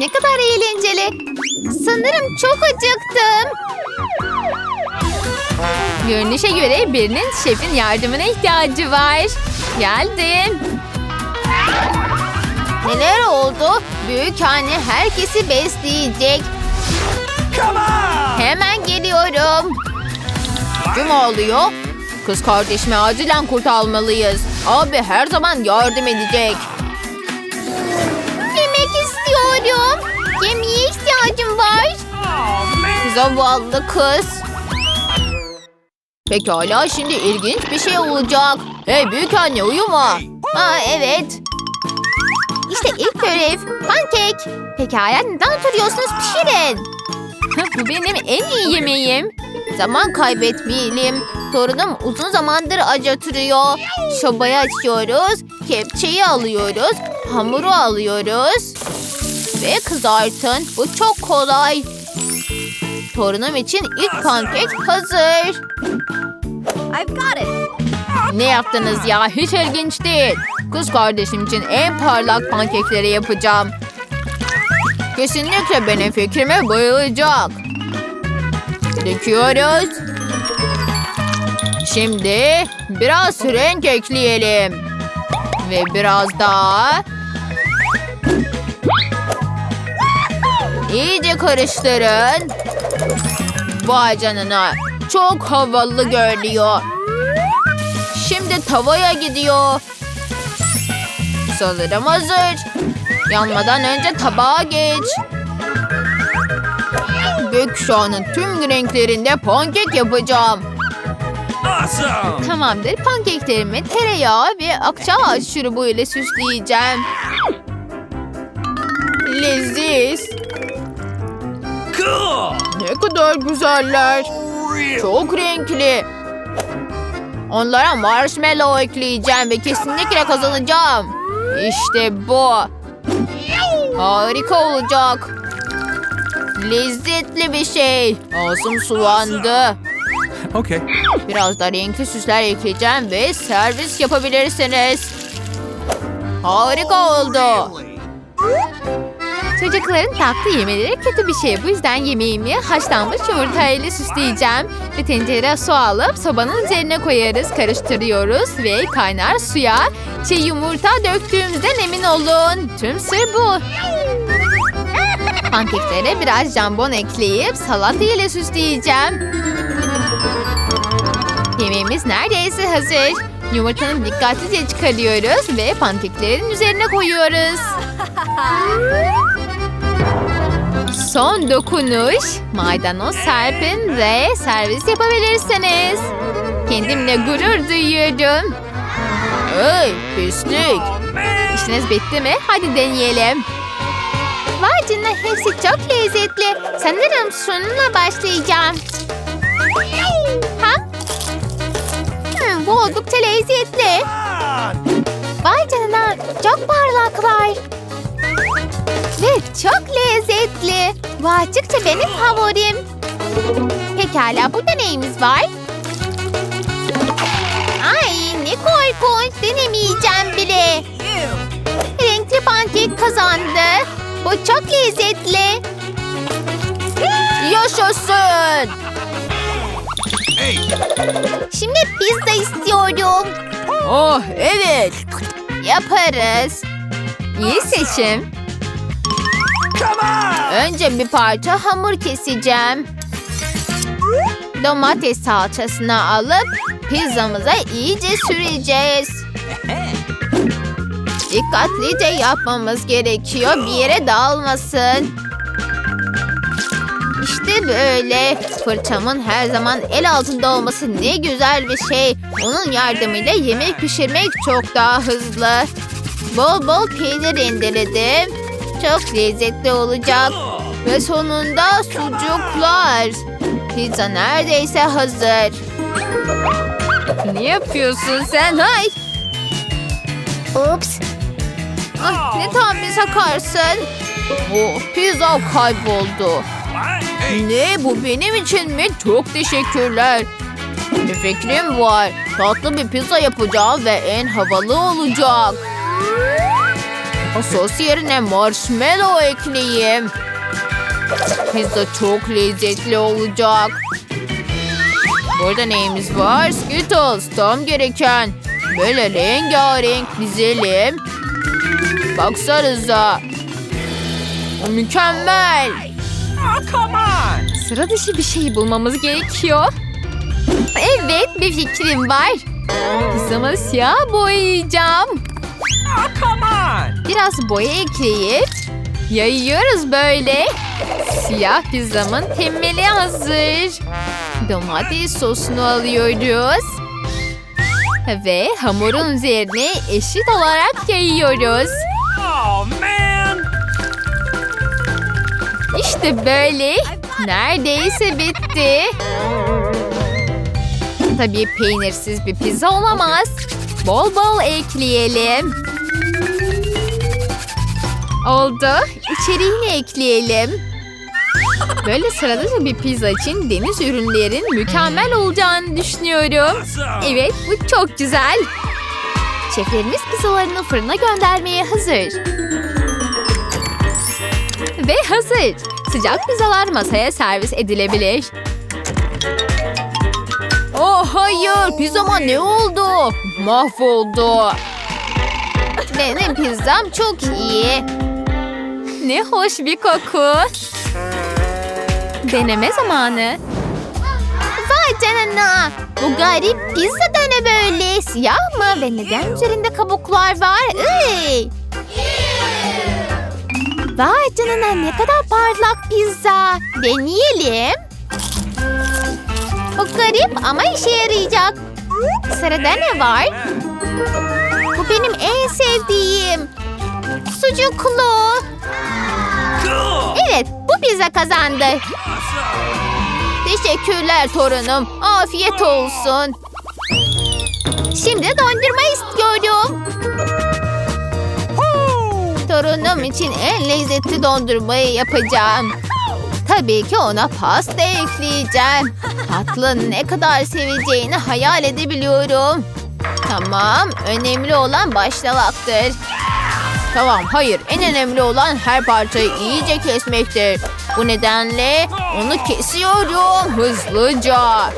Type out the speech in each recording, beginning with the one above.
ne kadar eğlenceli. Sanırım çok acıktım. Görünüşe göre birinin şefin yardımına ihtiyacı var. Geldim. Neler oldu? Büyük anne herkesi besleyecek. Hemen geliyorum. Kim oluyor? Kız kardeşimi acilen kurtarmalıyız. Abi her zaman yardım edecek. İstiyorum. Yemeğe ihtiyacım var. Zavallı kız. Pekala şimdi ilginç bir şey olacak. Hey büyük anne uyuma. Aa evet. İşte ilk görev. Pankek. Pekala neden oturuyorsunuz pişirin. Bu benim en iyi yemeğim. Zaman kaybetmeyelim. Torunum uzun zamandır acıtırıyor. Şobayı açıyoruz. Kepçeyi alıyoruz. Hamuru alıyoruz. Ve kızartın. Bu çok kolay. Torunum için ilk pankek hazır. I've got it. Ne yaptınız ya? Hiç ilginç değil. Kız kardeşim için en parlak pankekleri yapacağım. Kesinlikle benim fikrime bayılacak. Döküyoruz. Şimdi biraz renk ekleyelim. Ve biraz daha. İyice karıştırın. Vay canına. Çok havalı görünüyor. Şimdi tavaya gidiyor. Sanırım hazır. Yanmadan önce tabağa geç. Gökkuşağının tüm renklerinde pankek yapacağım. Awesome! Tamamdır. Pankeklerimi tereyağı ve akçaağaç şurubu ile süsleyeceğim. Leziz. Kadar güzeller. Çok renkli. Onlara marshmallow ekleyeceğim ve kesinlikle kazanacağım. İşte bu. Harika olacak. Lezzetli bir şey. Ağzım sulandı. Okay. Biraz da renkli süsler ekleyeceğim ve servis yapabilirsiniz. Harika oldu. Çocukların tatlı yemeleri kötü bir şey. Bu yüzden yemeğimi haşlanmış yumurtayla süsleyeceğim. Ve tencereye su alıp sobanın üzerine koyarız. Karıştırıyoruz ve kaynar suya çiğ yumurta döktüğümüzden emin olun. Tüm sır bu. Pankeklere biraz jambon ekleyip salata ile süsleyeceğim. Yemeğimiz neredeyse hazır. Yumurtanı dikkatlice çıkarıyoruz ve pankeklerin üzerine koyuyoruz. Son dokunuş. Maydanoz serpin ve servis yapabilirsiniz. Kendimle gurur duyuyorum. Hey pislik. İşiniz bitti mi? Hadi deneyelim. Vay canına hepsi çok lezzetli. Sanırım şununla başlayacağım. Ha? Hmm, bu oldukça lezzetli. Vay canına çok parlaklar. Ve çok lezzetli. Bu açıkça benim favorim. Pekala burada neyimiz var? Ay ne korkunç denemeyeceğim bile. Renkli pankek kazandı. Bu çok lezzetli. Yaşasın. Hey! Şimdi pizza istiyorum. Oh evet. Yaparız. İyi seçim. Önce bir parça hamur keseceğim. Domates salçasını alıp pizzamıza iyice süreceğiz. Dikkatlice yapmamız gerekiyor bir yere dağılmasın. İşte böyle. Fırçamın her zaman el altında olması ne güzel bir şey. Onun yardımıyla yemek pişirmek çok daha hızlı. Bol bol peynir rendeledim. Çok lezzetli olacak. Ve sonunda sucuklar. Pizza neredeyse hazır. Ne yapıyorsun sen? Ay. Ups. Ay, ne tam bir sakarsın. Oh, pizza kayboldu. Ne bu benim için mi? Çok teşekkürler. Bir fikrim var. Tatlı bir pizza yapacağım ve en havalı olacak. Sos yerine marshmallow ekleyeyim. Pizza çok lezzetli olacak. Burada neyimiz var? Skittles. Tam gereken. Böyle rengarenk dizelim. Baksanıza. O mükemmel. Sıra dışı bir şey bulmamız gerekiyor. Evet bir fikrim var. Pizzamı siyah boyayacağım. Biraz boya ekleyip yayıyoruz böyle. Siyah pizzamın temeli hazır. Domates sosunu alıyoruz. Ve hamurun üzerine eşit olarak yayıyoruz. Oh man! İşte böyle. Neredeyse bitti. Tabii peynirsiz bir pizza olamaz. Bol bol ekleyelim. Oldu. İçeriğini ekleyelim. Böyle sıradıca bir pizza için deniz ürünlerin mükemmel olacağını düşünüyorum. Evet, bu çok güzel. Şeflerimiz pizzalarını fırına göndermeye hazır. Ve hazır. Sıcak pizzalar masaya servis edilebilir. Oh hayır, pizzama ne oldu? Mahvoldu. Benim pizzam çok iyi. Ne hoş bir koku. Deneme zamanı. Vay canına. Bu garip pizza da ne böyle? Siyah mı? Ve neden üzerinde kabuklar var? Iy. Vay canına ne kadar parlak pizza. Deneyelim. Bu garip ama işe yarayacak. Sırada ne var? Bu benim en sevdiğim. Sucuklu. Evet bu pizza kazandı. Teşekkürler torunum. Afiyet olsun. Şimdi dondurma istiyorum. Torunum için en lezzetli dondurmayı yapacağım. Tabii ki ona pasta ekleyeceğim. Tatlı ne kadar seveceğini hayal edebiliyorum. Tamam, önemli olan başlamaktır. Tamam, hayır. En önemli olan her parçayı iyice kesmektir. Bu nedenle onu kesiyorum hızlıca.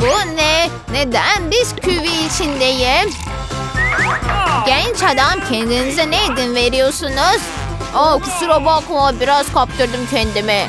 Bu ne? Neden bisküvi içindeyim? Genç adam kendinize ne edin veriyorsunuz? Aa, kusura bakma biraz kaptırdım kendimi.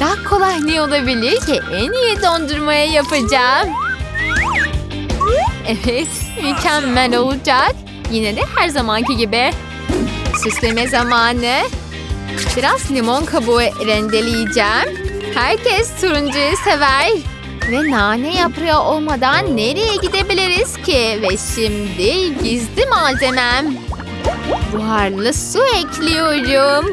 Daha kolay ne olabilir ki? En iyi dondurmayı yapacağım. Evet, mükemmel olacak. Yine de her zamanki gibi. Süsleme zamanı. Biraz limon kabuğu rendeleyeceğim. Herkes turuncuyu sever. Ve nane yaprağı olmadan nereye gidebiliriz ki? Ve şimdi gizli malzemem. Buharlı su ekliyorum.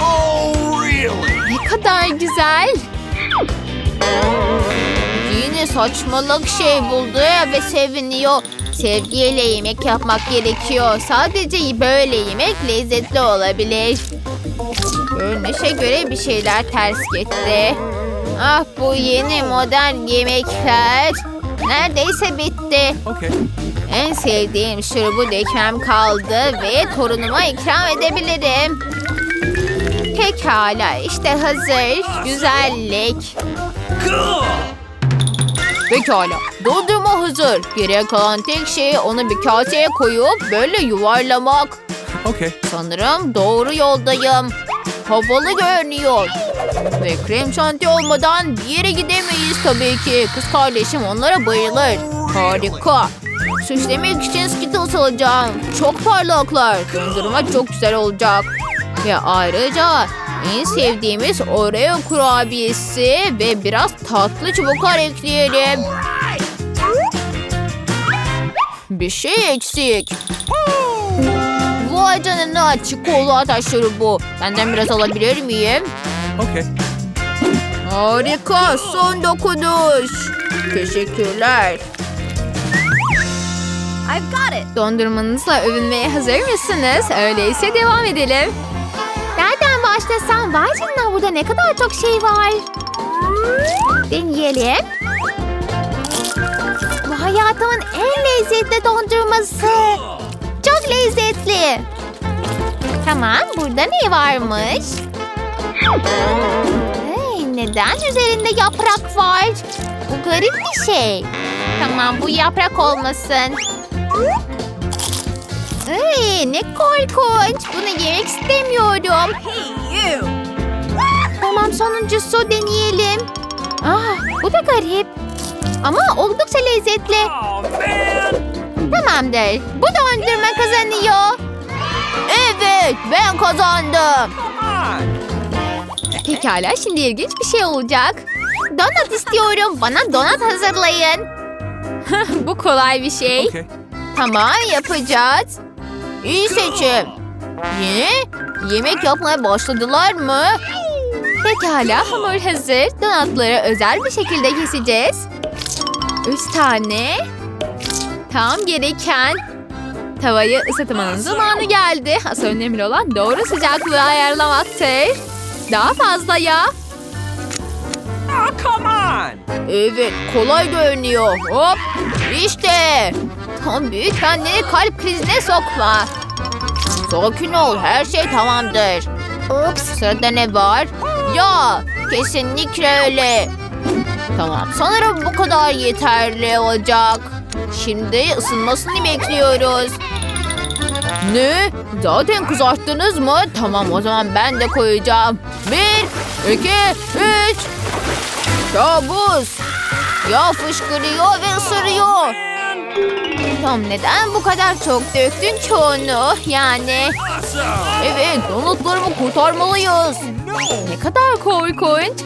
Oh, really? Ne kadar güzel. Saçmalık şey buldu ve seviniyor. Sevgiyle yemek yapmak gerekiyor. Sadece böyle yemek lezzetli olabilir. Görünüşe göre bir şeyler ters gitti. Ah bu yeni modern yemekler. Neredeyse bitti. Okay. En sevdiğim şurubu dökmem kaldı ve torunuma ikram edebilirim. Pekala işte hazır. Güzellik. Cool! Pekala. Dondurma hazır. Geriye kalan tek şey onu bir kaseye koyup böyle yuvarlamak. Okay. Sanırım doğru yoldayım. Havalı görünüyor. Ve krem şanti olmadan bir yere gidemeyiz tabii ki. Kız kardeşim onlara bayılır. Harika. Süslemek için Skittles alacağım. Çok parlaklar. Dondurma çok güzel olacak. Ve ayrıca en sevdiğimiz Oreo kurabiyesi ve biraz tatlı çubuklar ekleyelim. Bir şey eksik. Vay canına çikolata şurubu. Benden biraz alabilir miyim? Okay. Harika son dokunuş. Teşekkürler. I've got it. Dondurmanızla övünmeye hazır mısınız? Öyleyse devam edelim. Başlasam? Vay canına burada ne kadar çok şey var. Deneyelim. Hayatımın en lezzetli dondurması. Çok lezzetli. Tamam, burada ne varmış? Hey, neden üzerinde yaprak var? Bu garip bir şey. Tamam, bu yaprak olmasın. Ay, ne korkunç. Bunu yemek istemiyorum. Tamam sonuncusu deneyelim. Ah, bu da garip. Ama oldukça lezzetli. Tamamdır. Bu dondurma kazanıyor. Evet, ben kazandım. Pekala, şimdi ilginç bir şey olacak. Donat istiyorum. Bana donat hazırlayın. bu kolay bir şey. Okay. Tamam, yapacağız. İyi seçim. Ne? Yemek yapmaya başladılar mı? Pekala, hamur hazır. Donatları özel bir şekilde keseceğiz. Üç tane. Tam gereken. Tavayı ısıtmanın zamanı geldi. Asıl önemli olan doğru sıcaklığı ayarlamaktır. Daha fazla yağ. Oh, come on. Evet, kolay görünüyor. Hop, işte. Tam büyük kendini kalp krizine sokma. Sakin ol, her şey tamamdır. Ups, sırada ne var? Ya, kesinlikle öyle. Tamam, sanırım bu kadar yeterli olacak. Şimdi ısınmasını bekliyoruz. Ne? Zaten kızarttınız mı? Tamam o zaman ben de koyacağım. Bir, iki, üç. Kabus. Yağ fışkırıyor ve ısırıyor. Tamam neden bu kadar çok döktün çoğunu? Yani evet donutlarımı kurtarmalıyız. Ne kadar korkunç.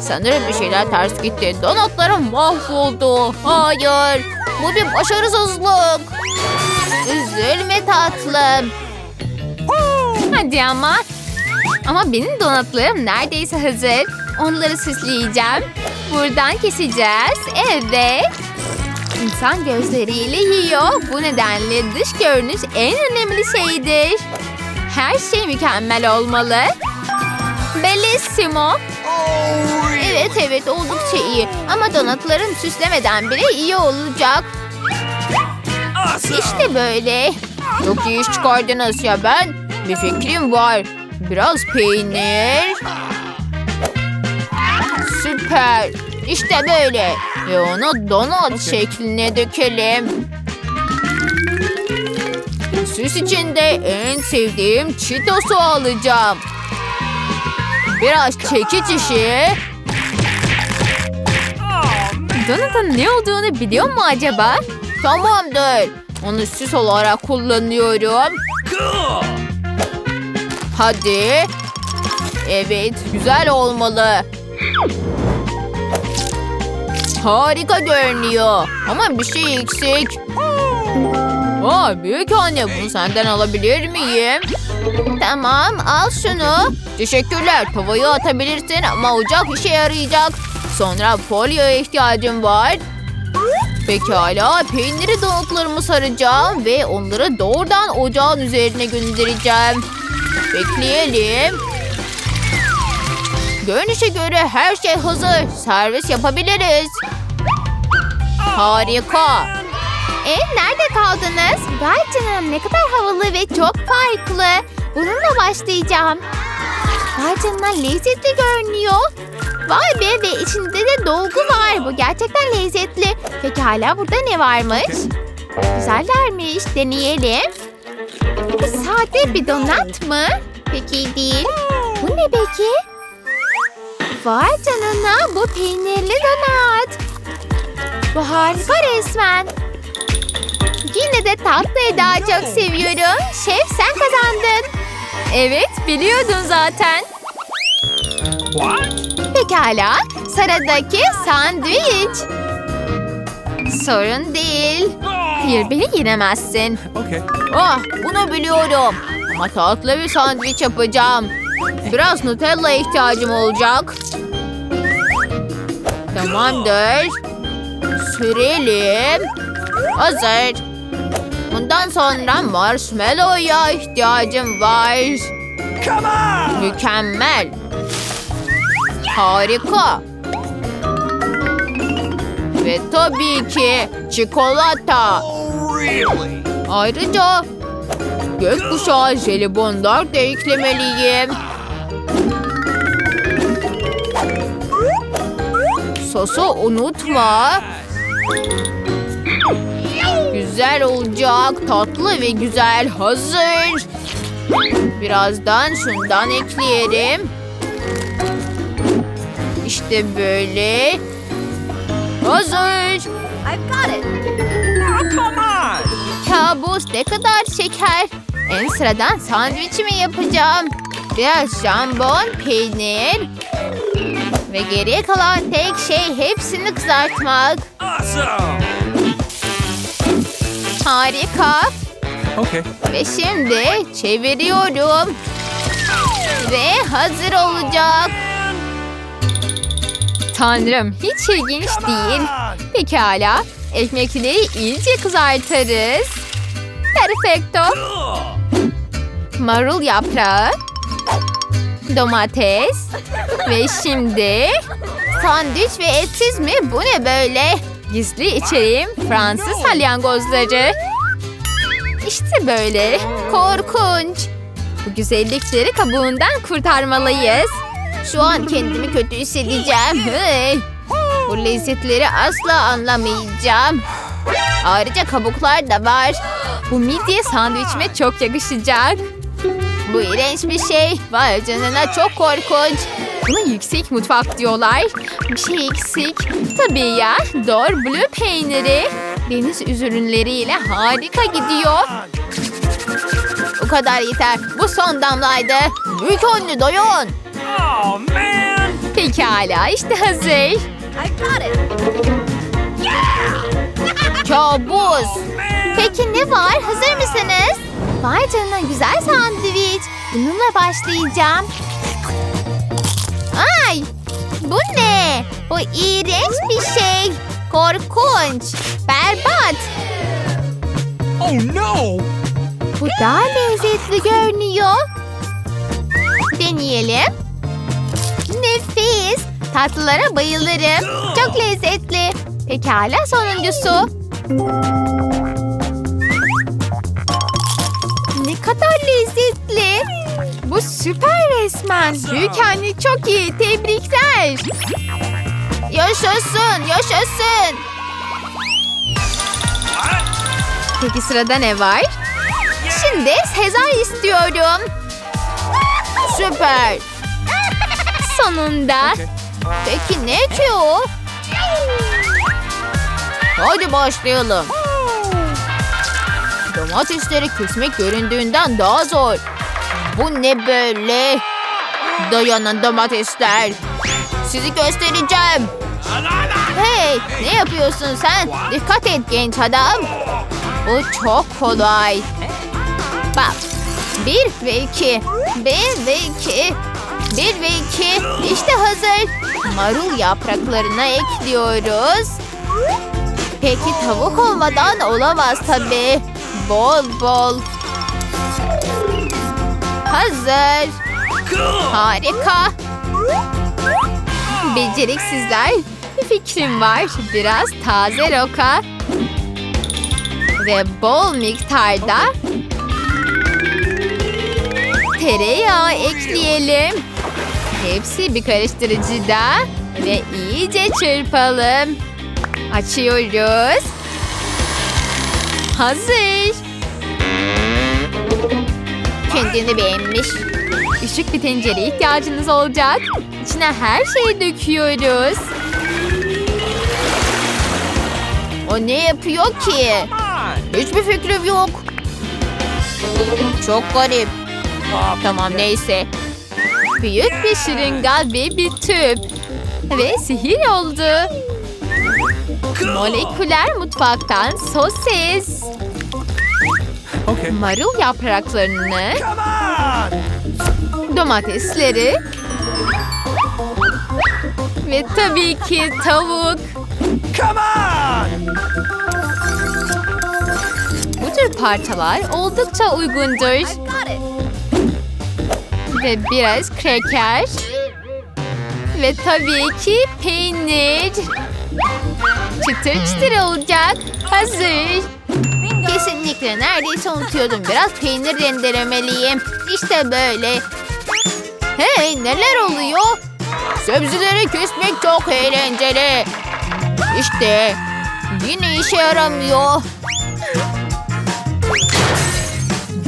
Sanırım bir şeyler ters gitti. Donutlarım mahvoldu. Hayır. Bu bir başarısızlık. Üzülme tatlım. Hadi ama. Ama benim donatlarım neredeyse hazır. Onları süsleyeceğim. Buradan keseceğiz. Evet. İnsan gözleriyle yiyor. Bu nedenle dış görünüş en önemli şeydir. Her şey mükemmel olmalı. Bellissimo. Evet evet oldukça iyi. Ama donatların süslemeden bile iyi olacak. İşte böyle. Çok iyi iş çıkardınız ya ben. Bir fikrim var. Biraz peynir. Süper. İşte böyle. Ve onu donat şekline dökelim. Süs için de en sevdiğim Cheetos'u alacağım. Biraz çekiç işi. Donat'ın ne olduğunu biliyor mu acaba? Tamamdır. Onu süs olarak kullanıyorum. Hadi. Evet, güzel olmalı. Harika görünüyor. Ama bir şey eksik. Aa, büyük anne bunu senden alabilir miyim? Tamam, al şunu. Teşekkürler. Tavayı atabilirsin ama ocak işe yarayacak. Sonra folyoya ihtiyacım var. Pekala, peyniri donutlarımı saracağım ve onları doğrudan ocağın üzerine göndereceğim. Bekleyelim. Görünüşe göre her şey hazır. Servis yapabiliriz. Harika. E nerede kaldınız? Vay canına ne kadar havalı ve çok farklı. Bununla başlayacağım. Vay canına lezzetli görünüyor. Vay be ve içinde de dolgu var. Bu gerçekten lezzetli. Pekala burada ne varmış? Güzellermiş. Deneyelim. Sade bir donat mı? Peki değil. Bu ne peki? Vay canına bu peynirli donat. Bu harika resmen. Yine de tatlıyı daha çok seviyorum. Şef sen kazandın. Evet biliyordun zaten. What? Pekala sıradaki sandviç. Sorun değil. Hayır beni yenemezsin. Okay. Ah bunu biliyorum. Ama tatlı bir sandviç yapacağım. Biraz Nutella ihtiyacım olacak. Tamamdır. Sürelim. Hazır. Bundan sonra marshmallow'a ihtiyacım var. Come on. Mükemmel. Harika. Ve tabii ki çikolata. Oh? Ayrıca gökkuşağı jelibonlar da eklemeliyim. Sosu unutma. Güzel olacak. Tatlı ve güzel. Hazır. Birazdan şundan ekleyelim. İşte böyle. Hazır. I've got it. Oh, come on! Kabus ne kadar şeker. En sıradan sandviçimi yapacağım. Biraz jambon, peynir. Ve geriye kalan tek şey hepsini kızartmak. Awesome! Harika. Okay. Ve şimdi çeviriyorum. Ve hazır olacak. Tanrım hiç ilginç değil. Pekala. Ekmekleri iyice kızartırız. Perfecto. Marul yaprağı, domates ve şimdi sandviç ve etsiz mi? Bu ne böyle? Gizli içeriğim Fransız salyangozları. İşte böyle. Korkunç. Bu güzellikleri kabuğundan kurtarmalıyız. Şu an kendimi kötü hissedeceğim. Bu lezzetleri asla anlamayacağım. Ayrıca kabuklar da var. Bu midye sandviçime çok yakışacak. Bu iğrenç bir şey. Vay canına çok korkunç. Buna yüksek mutfak diyorlar. Bir şey eksik. Tabii ya. Dor blue peyniri. Deniz ürünleriyle harika gidiyor. Bu kadar yeter. Bu son damlaydı. Büyük önlü doyun. Oh, man! Pekala işte hazır. I've got it. Kabus. Man! Peki ne var? Hazır mısınız? Vay canına güzel sandviç. Bununla başlayacağım. Ay! Bu ne? Bu iğrenç bir şey. Korkunç. Berbat. Oh, no! Bu daha lezzetli görünüyor. Deneyelim. Nefis. Tatlılara bayılırım. Çok lezzetli. Pekala sonuncusu. Bu süper resmen. Büyük anne çok iyi. Tebrikler. Yaşasın, yaşasın. Peki sırada ne var? Şimdi Sezar istiyorum. Süper. Sonunda. Peki ne ki o? Hadi başlayalım. Domatesleri kesmek göründüğünden daha zor. Bu ne böyle? Dayanın domatesler. Sizi göstereceğim. Hey, ne yapıyorsun sen? Dikkat et genç adam. Bu çok kolay. Bak. Bir ve iki. Bir ve iki. Bir ve iki. İşte hazır. Marul yapraklarına ekliyoruz. Peki tavuk olmadan olamaz tabii. Bol bol. Hazır. Harika. Beceriksizler. Bir fikrim var. Biraz taze roka. Ve bol miktarda tereyağı ekleyelim. Hepsi bir karıştırıcıda ve iyice çırpalım. Açıyoruz. Hazır. Kendini beğenmiş. Küçük bir tencereye ihtiyacınız olacak. İçine her şeyi döküyoruz. O ne yapıyor ki? Hiçbir fikrim yok. Çok garip. Tamam neyse. Büyük bir şırınga ve bir tüp. Ve sihir oldu. Moleküler mutfaktan sosis. Okay. Marul yapraklarını, domatesleri ve tabii ki tavuk. Come on! Bu tür parçalar oldukça uygundur. Ve biraz kreker. Ve tabii ki peynir. Çıtır çıtır olacak. Hazır. Kesinlikle neredeyse unutuyordum. Biraz peynir rendelemeliyim. İşte böyle. Hey neler oluyor? Sebzeleri kesmek çok eğlenceli. İşte yine işe yaramıyor.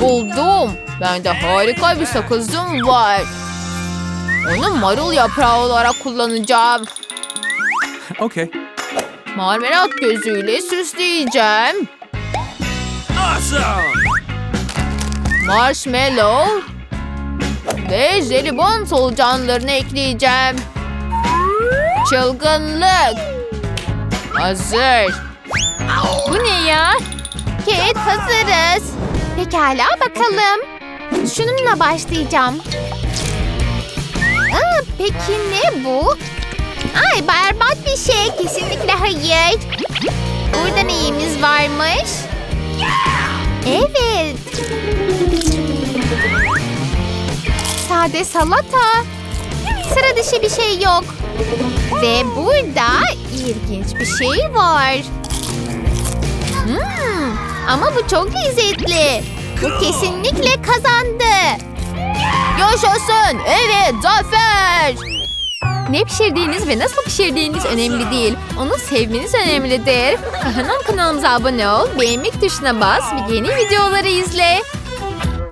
Buldum. Bende harika bir sakızım var. Onu marul yaprağı olarak kullanacağım. Okay. Marmelat gözüyle süsleyeceğim. Awesome. Marshmallow ve jelibon solucanlarını ekleyeceğim. Çılgınlık. Hazır. Bu ne ya? Kate hazırız. Pekala bakalım. Şununla başlayacağım. Aa, peki ne bu? Ay berbat bir şey. Kesinlikle hayır. Burada neyimiz varmış? Evet. Sade salata. Sıra dışı bir şey yok. Ve burada ilginç bir şey var. Hmm, ama bu çok lezzetli. Bu kesinlikle kazandı. Yaşasın. Evet zafer. Ne pişirdiğiniz ve nasıl pişirdiğiniz önemli değil. Onu sevmeniz önemlidir. Hemen kanalımıza abone ol, beğenmek tuşuna bas ve yeni videoları izle.